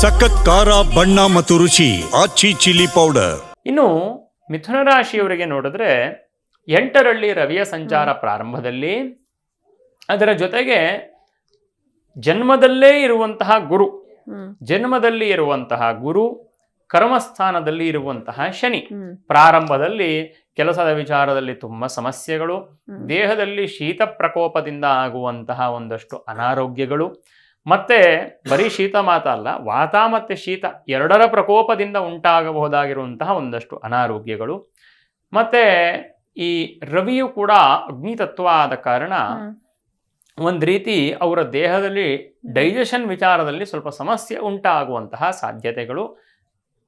ಸಖತ್ ಖಾರ ಬಣ್ಣ ಮತ್ತು ರುಚಿ ಆಚಿ ಚಿಲ್ಲಿ ಪೌಡರ್. ಇನ್ನು ಮಿಥುನ ರಾಶಿಯವರಿಗೆ ನೋಡಿದ್ರೆ ಎಂಟರಲ್ಲಿ ರವಿಯ ಸಂಚಾರ ಪ್ರಾರಂಭದಲ್ಲಿ ಅದರ ಜೊತೆಗೆ ಜನ್ಮದಲ್ಲೇ ಇರುವಂತಹ ಗುರು ಜನ್ಮದಲ್ಲಿ ಇರುವಂತಹ ಗುರು ಕರ್ಮಸ್ಥಾನದಲ್ಲಿ ಇರುವಂತಹ ಶನಿ. ಪ್ರಾರಂಭದಲ್ಲಿ ಕೆಲಸದ ವಿಚಾರದಲ್ಲಿ ತುಂಬ ಸಮಸ್ಯೆಗಳು ದೇಹದಲ್ಲಿ ಶೀತ ಪ್ರಕೋಪದಿಂದ ಆಗುವಂತಹ ಒಂದಷ್ಟು ಅನಾರೋಗ್ಯಗಳು ಮತ್ತೆ ಬರೀ ಶೀತ ಮಾತ ಅಲ್ಲ ವಾತ ಮತ್ತೆ ಶೀತ ಎರಡರ ಪ್ರಕೋಪದಿಂದ ಉಂಟಾಗಬಹುದಾಗಿರುವಂತಹ ಒಂದಷ್ಟು ಅನಾರೋಗ್ಯಗಳು. ಮತ್ತೆ ಈ ರವಿಯು ಕೂಡ ಅಗ್ನಿತತ್ವ ಆದ ಕಾರಣ. ಒಂದು ರೀತಿ ಅವರ ದೇಹದಲ್ಲಿ ಡೈಜೆಷನ್ ವಿಚಾರದಲ್ಲಿ ಸ್ವಲ್ಪ ಸಮಸ್ಯೆ ಉಂಟಾಗುವಂತಹ ಸಾಧ್ಯತೆಗಳು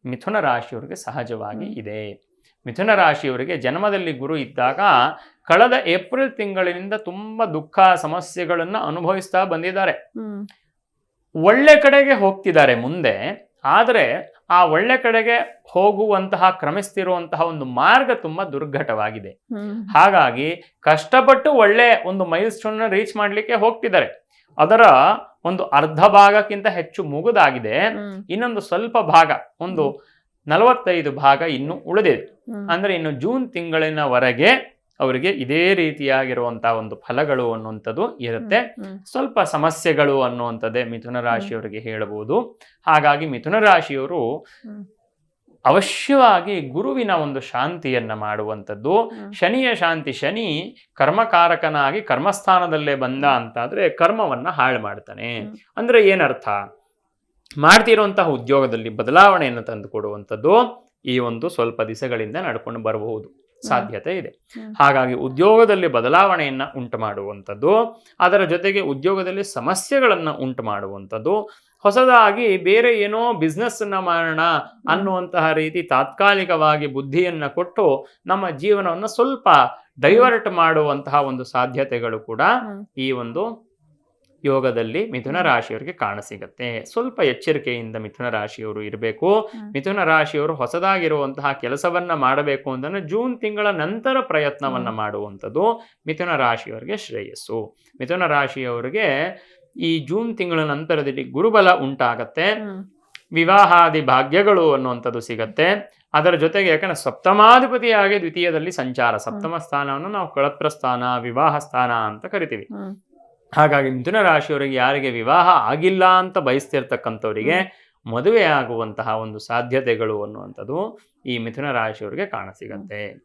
ಮಿಥುನ ರಾಶಿಯವರಿಗೆ ಸಹಜವಾಗಿ ಇದೆ. ಮಿಥುನ ರಾಶಿಯವರಿಗೆ ಜನ್ಮದಲ್ಲಿ ಗುರು ಇದ್ದಾಗ ಕಳೆದ ಏಪ್ರಿಲ್ ತಿಂಗಳಿನಿಂದ ತುಂಬ ದುಃಖ ಸಮಸ್ಯೆಗಳನ್ನು ಅನುಭವಿಸ್ತಾ ಬಂದಿದ್ದಾರೆ. ಒಳ್ಳೆ ಕಡೆಗೆ ಹೋಗ್ತಿದ್ದಾರೆ ಮುಂದೆ ಆದರೆ ಆ ಒಳ್ಳೆ ಕಡೆಗೆ ಹೋಗುವಂತಹ ಕ್ರಮಿಸ್ತಿರುವಂತಹ ಒಂದು ಮಾರ್ಗ ತುಂಬ ದುರ್ಘಟವಾಗಿದೆ. ಹಾಗಾಗಿ ಕಷ್ಟಪಟ್ಟು ಒಳ್ಳೆ ಒಂದು ಮೈಲ್ ಸ್ಟೋನ್ ರೀಚ್ ಮಾಡಲಿಕ್ಕೆ ಹೋಗ್ತಿದ್ದಾರೆ. ಅದರ ಒಂದು ಅರ್ಧ ಭಾಗಕ್ಕಿಂತ ಹೆಚ್ಚು ಮುಗಿದಾಗಿದೆ. ಇನ್ನೊಂದು ಸ್ವಲ್ಪ ಭಾಗ ಒಂದು ನಲವತ್ತೈದು ಭಾಗ ಇನ್ನು ಉಳಿದಿದೆ. ಅಂದ್ರೆ ಇನ್ನು ಜೂನ್ ತಿಂಗಳಿನವರೆಗೆ ಅವರಿಗೆ ಇದೇ ರೀತಿಯಾಗಿರುವಂತಹ ಒಂದು ಫಲಗಳು ಅನ್ನುವಂಥದ್ದು ಇರುತ್ತೆ. ಸ್ವಲ್ಪ ಸಮಸ್ಯೆಗಳು ಅನ್ನುವಂಥದ್ದೇ ಮಿಥುನ ರಾಶಿಯವರಿಗೆ ಹೇಳಬಹುದು ಹಾಗಾಗಿ ಮಿಥುನ ರಾಶಿಯವರು ಅವಶ್ಯವಾಗಿ ಗುರುವಿನ ಒಂದು ಶಾಂತಿಯನ್ನ ಮಾಡುವಂಥದ್ದು. ಶನಿಯ ಶಾಂತಿ ಶನಿ ಕರ್ಮಕಾರಕನಾಗಿ ಕರ್ಮಸ್ಥಾನದಲ್ಲೇ ಬಂದ ಅಂತಾದ್ರೆ ಕರ್ಮವನ್ನ ಹಾಳು ಮಾಡ್ತಾನೆ. ಅಂದರೆ ಅಂದ್ರೆ ಏನರ್ಥ? ಮಾಡ್ತಿರುವಂತಹ ಉದ್ಯೋಗದಲ್ಲಿ ಬದಲಾವಣೆಯನ್ನು ತಂದುಕೊಡುವಂಥದ್ದು ಈ ಒಂದು ಸ್ವಲ್ಪ ದಿಸೆಗಳಿಂದ ನಡ್ಕೊಂಡು ಬರಬಹುದು. ಸಾಧ್ಯತೆ ಇದೆ. ಹಾಗಾಗಿ ಉದ್ಯೋಗದಲ್ಲಿ ಬದಲಾವಣೆಯನ್ನ ಉಂಟು ಮಾಡುವಂಥದ್ದು ಅದರ ಜೊತೆಗೆ ಉದ್ಯೋಗದಲ್ಲಿ ಸಮಸ್ಯೆಗಳನ್ನು ಉಂಟು ಮಾಡುವಂಥದ್ದು ಹೊಸದಾಗಿ ಬೇರೆ ಏನೋ ಬಿಸ್ನೆಸ್ ಅನ್ನ ಮಾಡೋಣ ಅನ್ನುವಂತಹ ರೀತಿ ತಾತ್ಕಾಲಿಕವಾಗಿ ಬುದ್ಧಿಯನ್ನ ಕೊಟ್ಟು ನಮ್ಮ ಜೀವನವನ್ನು ಸ್ವಲ್ಪ ಡೈವರ್ಟ್ ಮಾಡುವಂತಹ ಒಂದು ಸಾಧ್ಯತೆಗಳು ಕೂಡ ಈ ಒಂದು ಯೋಗದಲ್ಲಿ ಮಿಥುನ ರಾಶಿಯವರಿಗೆ ಕಾಣಸಿಗತ್ತೆ ಸ್ವಲ್ಪ ಎಚ್ಚರಿಕೆಯಿಂದ ಮಿಥುನ ರಾಶಿಯವರು ಇರಬೇಕು. ಮಿಥುನ ರಾಶಿಯವರು ಹೊಸದಾಗಿರುವಂತಹ ಕೆಲಸವನ್ನ ಮಾಡಬೇಕು ಅಂತಂದ್ರೆ ಜೂನ್ ತಿಂಗಳ ನಂತರ ಪ್ರಯತ್ನವನ್ನ. ಮಾಡುವಂಥದ್ದು ಮಿಥುನ ರಾಶಿಯವರಿಗೆ ಶ್ರೇಯಸ್ಸು. ಮಿಥುನ ರಾಶಿಯವರಿಗೆ ಈ ಜೂನ್ ತಿಂಗಳ ನಂತರದಲ್ಲಿ ಗುರುಬಲ ಉಂಟಾಗತ್ತೆ. ವಿವಾಹಾದಿ ಭಾಗ್ಯಗಳು ಅನ್ನುವಂಥದ್ದು ಸಿಗತ್ತೆ. ಅದರ ಜೊತೆಗೆ ಯಾಕಂದ್ರೆ ಸಪ್ತಮಾಧಿಪತಿಯಾಗಿ ದ್ವಿತೀಯದಲ್ಲಿ ಸಂಚಾರ ಸಪ್ತಮ ಸ್ಥಾನವನ್ನು ನಾವು ಕಳತ್ರ ಸ್ಥಾನ ವಿವಾಹ ಸ್ಥಾನ ಅಂತ ಕರಿತೀವಿ. ಹಾಗಾಗಿ ಮಿಥುನ ರಾಶಿಯವರಿಗೆ ಯಾರಿಗೆ ವಿವಾಹ ಆಗಿಲ್ಲ ಅಂತ ಬಯಸ್ತಿರ್ತಕ್ಕಂಥವರಿಗೆ ಮದುವೆ ಆಗುವಂತಹ ಒಂದು ಸಾಧ್ಯತೆಗಳು ಅನ್ನುವಂಥದ್ದು ಈ ಮಿಥುನ ರಾಶಿಯವರಿಗೆ ಕಾಣಸಿಗತ್ತೆ